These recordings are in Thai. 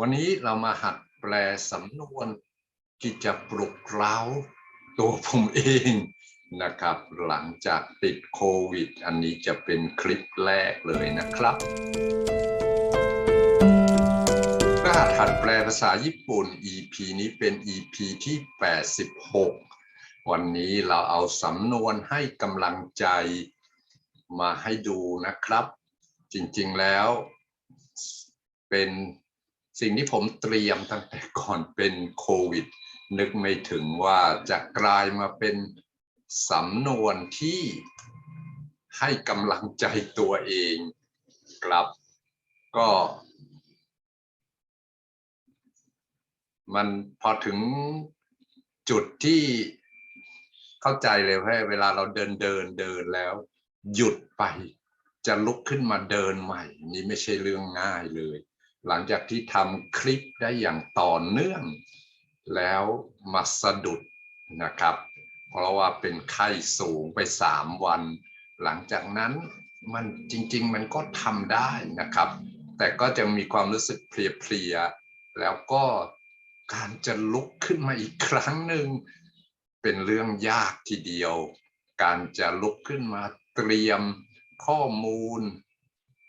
วันนี้เรามาหัดแปลสำนวนที่จะปลุกเร้าตัวผมเองนะครับ หลังจากติดโควิด อันนี้จะเป็นคลิปแรกเลยนะครับรหัสหัดแปลภาษาญี่ปุ่น EP นี้เป็น EP ที่ 86 วันนี้เราเอาสำนวนให้กำลังใจมาให้ดูนะครับ จริงๆแล้วเป็น สิ่งที่ผมเตรียมตั้งแต่ก่อนเป็นโควิด นึกไม่ถึงว่าจะกลายมาเป็นสำนวนที่ให้กำลังใจตัวเองครับก็มันพอถึงจุดที่เข้าใจเลยว่าเวลาเราเดินเดินเดินแล้ว หยุดไปจะลุกขึ้นมาเดินใหม่ นี่ไม่ใช่เรื่องง่ายเลย หลังจากที่ทำคลิปได้อย่างต่อเนื่อง แล้วมาสะดุดนะครับ เพราะว่าเป็นไข้สูงไปสามวัน หลังจากนั้นมันจริง ๆ มันก็ทำได้นะครับ แต่ก็จะมีความรู้สึกเพลียๆ แล้วก็การจะลุกขึ้นมาอีกครั้งหนึ่งเป็นเรื่องยากทีเดียว การจะลุกขึ้นมาเตรียมข้อมูล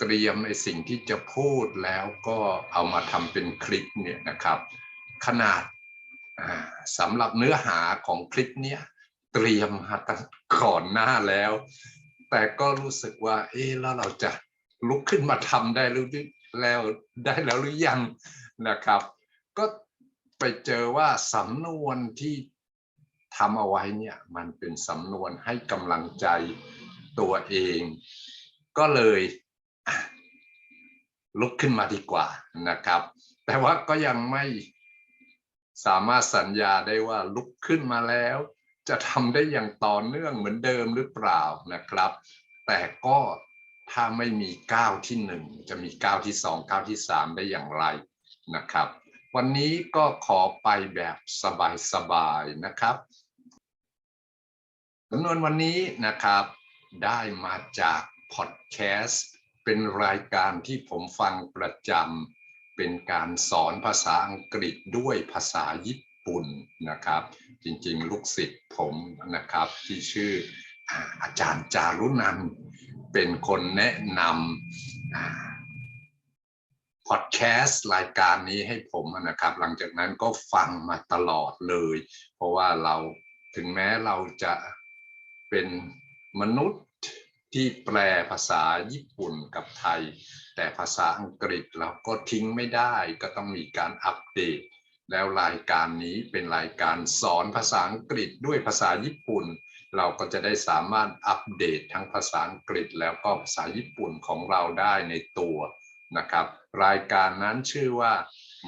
เตรียมไอ้สิ่งที่จะพูดแล้วก็เอามาทำเป็นคลิปเนี่ยนะครับ ขนาดสำหรับเนื้อหาของคลิปเนี้ยเตรียมมาตั้งก่อนหน้าแล้ว แต่ก็รู้สึกว่า เอ๊ะแล้วเราจะลุกขึ้นมาทำได้หรือแล้วได้แล้วหรือยังนะครับ ก็ไปเจอว่าสำนวนที่ทำเอาไว้เนี่ยมันเป็นสำนวนให้กำลังใจตัวเอง ก็เลย ลุกขึ้นมาดีกว่านะครับ แต่ว่าก็ยังไม่สามารถสัญญาได้ว่าลุกขึ้นมาแล้ว จะทำได้อย่างต่อเนื่องเหมือนเดิมหรือเปล่านะครับ แต่ก็ถ้าไม่มีก้าวที่หนึ่งจะมีก้าวที่สองก้าวที่สามได้อย่างไรนะครับ วันนี้ก็ขอไปแบบสบายๆนะครับจำนวนวันนี้นะครับได้มาจากพอดแคสต์ เป็นรายการที่ผมฟังประจำเป็นการสอนภาษาอังกฤษด้วยภาษาญี่ปุ่นนะครับ จริงๆ ลูกศิษย์ผมนะครับที่ชื่ออาจารย์จารุนันเป็นคนแนะนำพอดแคสต์รายการนี้ให้ผมนะครับ หลังจากนั้นก็ฟังมาตลอดเลย เพราะว่าเราถึงแม้เราจะเป็นมนุษย์ ที่แปลภาษาญี่ปุ่นกับไทย แต่ภาษาอังกฤษเราก็ทิ้งไม่ได้ก็ต้องมีการอัปเดต แล้วรายการนี้เป็นรายการสอนภาษาอังกฤษด้วยภาษาญี่ปุ่น เราก็จะได้สามารถอัปเดตทั้งภาษาอังกฤษแล้วก็ภาษาญี่ปุ่นของเราได้ในตัวนะครับ รายการนั้นชื่อว่า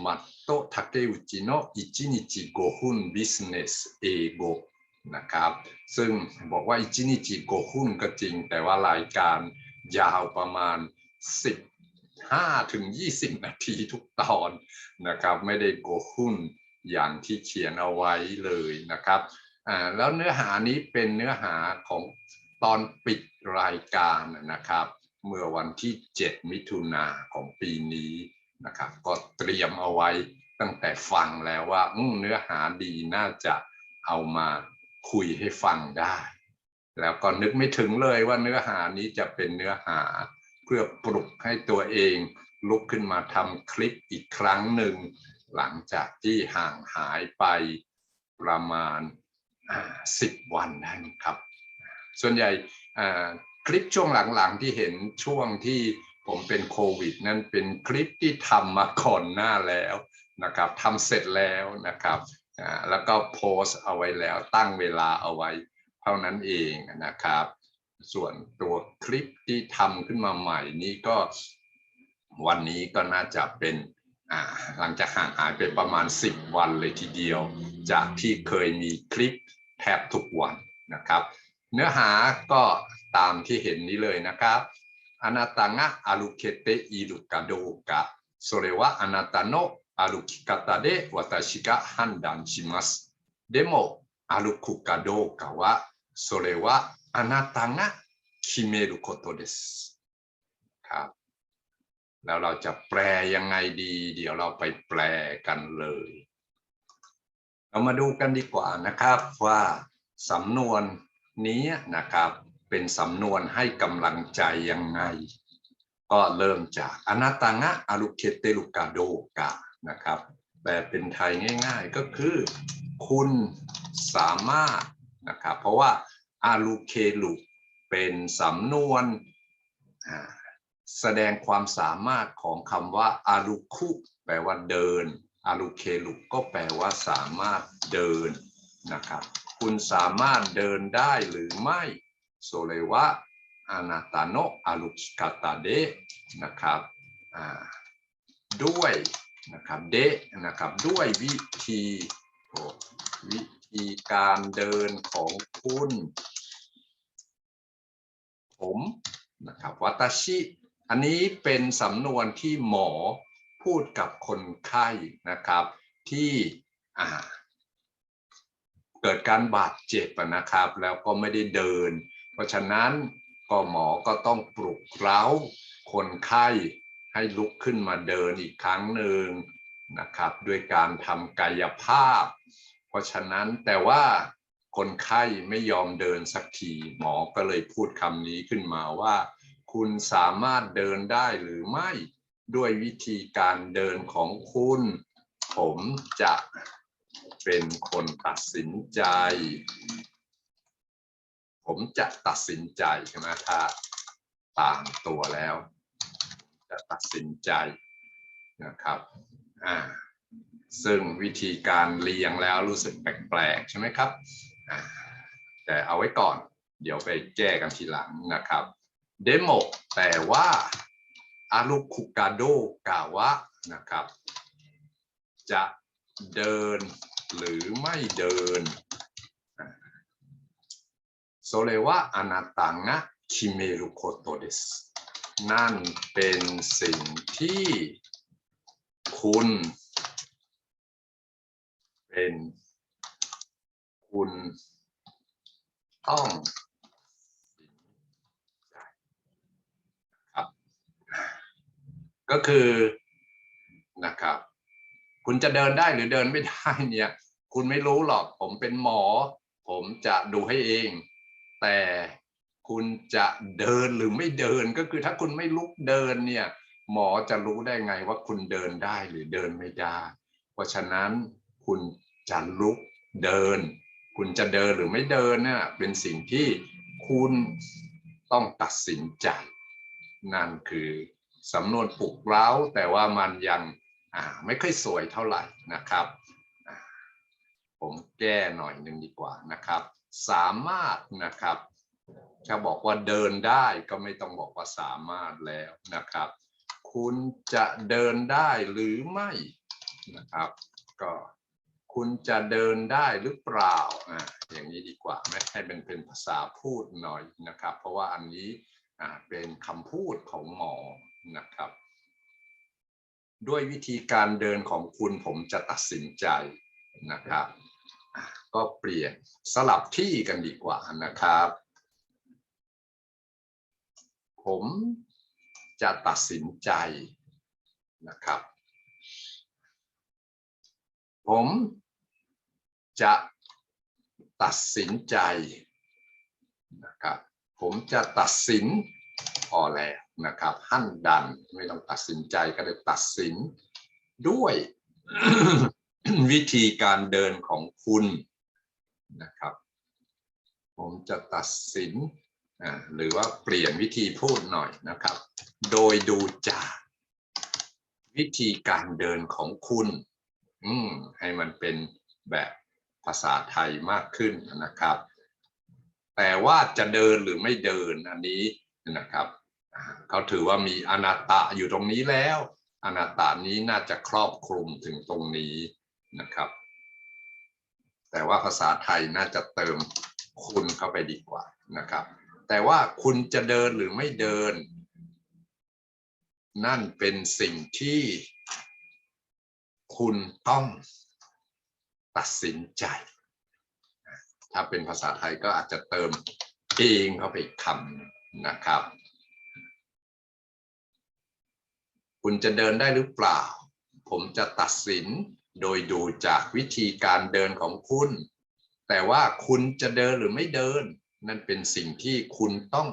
มัตโตทาเกอุจิโนะอิจินิจิโกฮุนบิสเนสเอโก นะครับ ซึ่งบอกว่าอิจินิจิโกฮุนก็จริง แต่ว่ารายการยาวประมาณ 15ถึง20 นาทีทุกตอนนะครับ ไม่ได้โกฮุนอย่างที่เขียนเอาไว้เลยนะครับอ่าแล้วเนื้อหานี้เป็นเนื้อหาของตอนปิดรายการนะครับ เมื่อวันที่ 7 มิถุนาของปีนี้นะครับ ก็เตรียมเอาไว้ตั้งแต่ฟังแล้วว่าเนื้อหาดีน่าจะเอามา คุยให้ฟังได้ แล้วก็นึกไม่ถึงเลยว่าเนื้อหานี้จะเป็นเนื้อหา เพื่อปลุกให้ตัวเองลุกขึ้นมาทำคลิปอีกครั้งหนึ่ง หลังจากที่ห่างหายไปประมาณสิบวันนะครับ ส่วนใหญ่คลิปช่วงหลังๆที่เห็นช่วงที่ผมเป็นโควิด นั่นเป็นคลิปที่ทำมาก่อนหน้าแล้วนะครับทำเสร็จแล้วนะครับ แล้วก็โพสเอาไว้แล้วตั้งเวลาเอาไว้ เท่านั้นเองนะครับ ส่วนตัวคลิปที่ทำขึ้นมาใหม่นี้ก็วันนี้ก็น่าจะเป็นหลังจากห่างหายไปประมาณ 10 วันเลยทีเดียว จากที่เคยมีคลิปแทบทุกวันนะครับ เนื้อหาก็ตามที่เห็นนี้เลยนะครับอนาตังะอาลุเคเตอิลุกาโดกะโซเรวะอนาตโน 歩き方で私が判断します。でも、歩くかどうかは、それはあなたが決めることです。ครับ แล้วเราจะแปลยังไงดี เดี๋ยวเราไปแปลกันเลย เรามาดูกันดีกว่านะครับว่าสำนวนนี้นะครับ เป็นสำนวนให้กำลังใจยังไง ก็เริ่มจากอนาตังะอารุเคเตลุกาโดกะ นะครับแปลเป็นไทยง่ายๆก็คือ คุณสามารถนะครับเพราะว่าอารุเคลุเป็นสำนวนแสดงความสามารถของคำว่าอารุคุแปลว่าเดินอารุเคลุก็แปลว่าสามารถเดินนะครับคุณสามารถเดินได้หรือไม่โซเลวะอานาตาโนอารุคิกาตาเดะนะครับด้วย นะครับเดะนะครับด้วยวิธีวิธีการเดินของคุณ ผมนะครับวัตชิ อันนี้เป็นสำนวนที่หมอพูดกับคนไข้นะครับที่เกิดการบาดเจ็บนะครับ แล้วก็ไม่ได้เดิน เพราะฉะนั้นก็หมอก็ต้องปลุกเร้าคนไข้ ให้ลุกขึ้นมาเดินอีกครั้งหนึ่งนะครับด้วยการทำกายภาพ เพราะฉะนั้นแต่ว่าคนไข้ไม่ยอมเดินสักทีหมอก็เลยพูดคำนี้ขึ้นมาว่า คุณสามารถเดินได้หรือไม่ด้วยวิธีการเดินของคุณ ผมจะเป็นคนตัดสินใจ ผมจะตัดสินใจใช่ไหมถ้าตามตัวแล้ว จะตัดสินใจนะครับอ่าซึ่งวิธีการเรียงแล้วรู้สึกแปลกๆใช่ไหมครับอ่าแต่เอาไว้ก่อน เดี๋ยวไปแก้กันทีหลังนะครับเดโมแต่ว่าอารุคุกาโดกาวะนะครับ จะเดินหรือไม่เดินโซเลวะอนาตังะคิเนั่นเป็นสิ่งที่คุณเป็นคุณต้องครับก็คือนะครับ คุณจะเดินได้หรือเดินไม่ได้เนี่ย คุณไม่รู้หรอก ผมเป็นหมอ ผมจะดูให้เอง แต่ คุณจะเดินหรือไม่เดินก็คือถ้าคุณไม่ลุกเดินเนี่ยหมอจะรู้ได้ไงว่าคุณเดินได้หรือเดินไม่ได้ เพราะฉะนั้นคุณจะลุกเดิน คุณจะเดินหรือไม่เดินเนี่ยเป็นสิ่งที่คุณต้องตัดสินใจ นั่นคือสำนวนปลุกเร้าแต่ว่ามันยังไม่ค่อยสวยเท่าไหร่นะครับ ผมแก้หน่อยหนึ่งดีกว่านะครับ สามารถนะครับ ถ้าบอกว่าเดินได้ก็ไม่ต้องบอกว่าสามารถแล้วนะครับ คุณจะเดินได้หรือไม่นะครับ ก็คุณจะเดินได้หรือเปล่าอ่าอย่างนี้ดีกว่าไม่ให้เป็นเป็นภาษาพูดหน่อยนะครับ เพราะว่าอันนี้อ่าเป็นคำพูดของหมอนะครับ ด้วยวิธีการเดินของคุณผมจะตัดสินใจนะครับ ก็เปลี่ยนสลับที่กันดีกว่านะครับ ผมจะตัดสินใจนะครับ ผมจะตัดสินใจนะครับ ผมจะตัดสินพอแล้วนะครับหั่นดันไม่ต้องตัดสินใจก็ได้ตัดสินด้วยวิธีการเดินของคุณนะครับ ผมจะตัดสิน หรือว่าเปลี่ยนวิธีพูดหน่อยนะครับ โดยดูจาก วิธีการเดินของคุณ อืมให้มันเป็นแบบภาษาไทยมากขึ้นนะครับ แต่ว่าจะเดินหรือไม่เดินอันนี้นะครับเขาถือว่ามีอนาตะอยู่ตรงนี้แล้ว อนาตะนี้น่าจะครอบคลุมถึงตรงนี้นะครับ แต่ว่าภาษาไทยน่าจะเติมคุณเข้าไปดีกว่านะครับ แต่ว่าคุณจะเดินหรือไม่เดิน นั่นเป็นสิ่งที่คุณต้องตัดสินใจ ถ้าเป็นภาษาไทยก็อาจจะเติมเองเข้าไปคำนะครับ คุณจะเดินได้หรือเปล่า ผมจะตัดสินโดยดูจากวิธีการเดินของคุณ แต่ว่าคุณจะเดินหรือไม่เดิน นั่นเป็นสิ่งที่คุณต้อง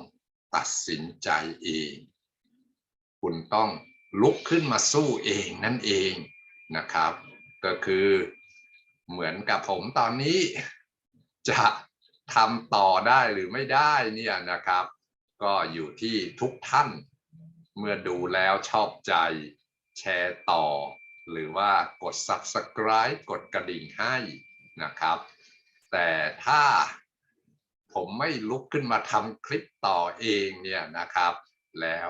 ตัดสินใจเอง คุณต้องลุกขึ้นมาสู้เองนั่นเองนะครับ ก็คือเหมือนกับผมตอนนี้จะทำต่อได้หรือไม่ได้เนี่ยนะครับ ก็อยู่ที่ทุกท่าน เมื่อดูแล้วชอบใจแชร์ต่อ หรือว่ากด subscribe กดกระดิ่งให้นะครับ แต่ถ้า ผมไม่ลุกขึ้นมาทำคลิปต่อเองเนี่ยนะครับ แล้ว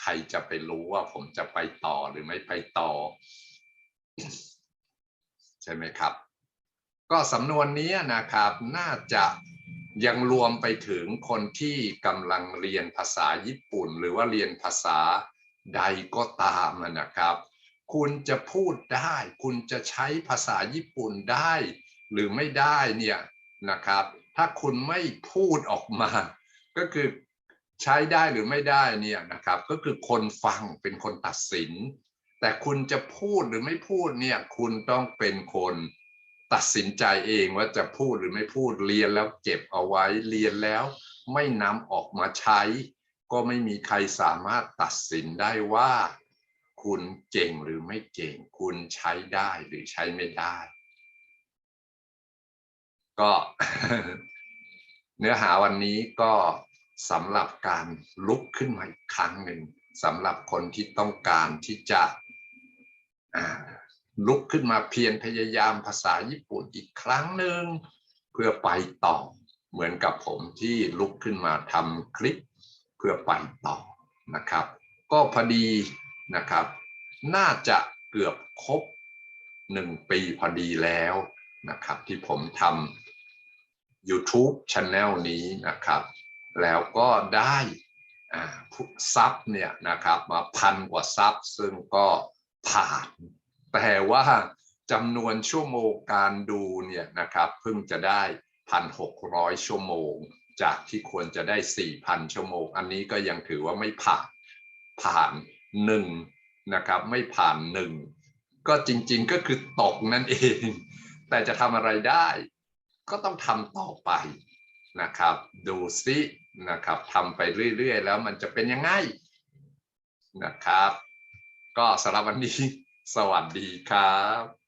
ใครจะไปรู้ว่าผมจะไปต่อหรือไม่ไปต่อ ใช่ไหมครับ ก็สำนวนนี้นะครับน่าจะยังรวมไปถึงคนที่กำลังเรียนภาษาญี่ปุ่น หรือว่าเรียนภาษาใดก็ตามนะครับ คุณจะพูดได้ คุณจะใช้ภาษาญี่ปุ่นได้ หรือไม่ได้เนี่ยนะครับ ถ้าคุณไม่พูดออกมา ก็คือใช้ได้หรือไม่ได้เนี่ยนะครับ ก็คือคนฟังเป็นคนตัดสิน แต่คุณจะพูดหรือไม่พูดเนี่ยคุณต้องเป็นคนตัดสินใจเองว่าจะพูดหรือไม่พูดเรียนแล้วเก็บเอาไว้เรียนแล้วไม่นำออกมาใช้ ก็ไม่มีใครสามารถตัดสินได้ว่า คุณเก่งหรือไม่เก่ง คุณใช้ได้หรือใช้ไม่ได้ ก็เนื้อหาวันนี้ก็สำหรับการลุกขึ้นมาอีกครั้งหนึ่งสำหรับคนที่ต้องการที่จะลุกขึ้นมาเพียรพยายามภาษาญี่ปุ่นอีกครั้งหนึ่งเพื่อไปต่อเหมือนกับผมที่ลุกขึ้นมาทำคลิปเพื่อไปต่อนะครับ ก็พอดีนะครับ น่าจะเกือบครบหนึ่งปีพอดีแล้วนะครับ ที่ผมทำ YouTube Channel นี้นะครับ แล้วก็ได้ซับเนี่ยนะครับมาพันกว่าซับซึ่งก็ผ่าน แต่ว่าจำนวนชั่วโมงการดูเนี่ยนะครับเพิ่งจะได้พันหกร้อยชั่วโมง จากที่ควรจะได้สี่พันชั่วโมง อันนี้ก็ยังถือว่าไม่ผ่านผ่านหนึ่งนะครับไม่ผ่านหนึ่งก็จริงๆก็คือตกนั่นเอง แต่จะทำอะไรได้ ก็ต้องทำต่อไปนะครับ ดูซินะครับทำไปเรื่อย ๆ แล้วมันจะเป็นยังไงนะครับ ก็สำหรับวันนี้สวัสดีครับ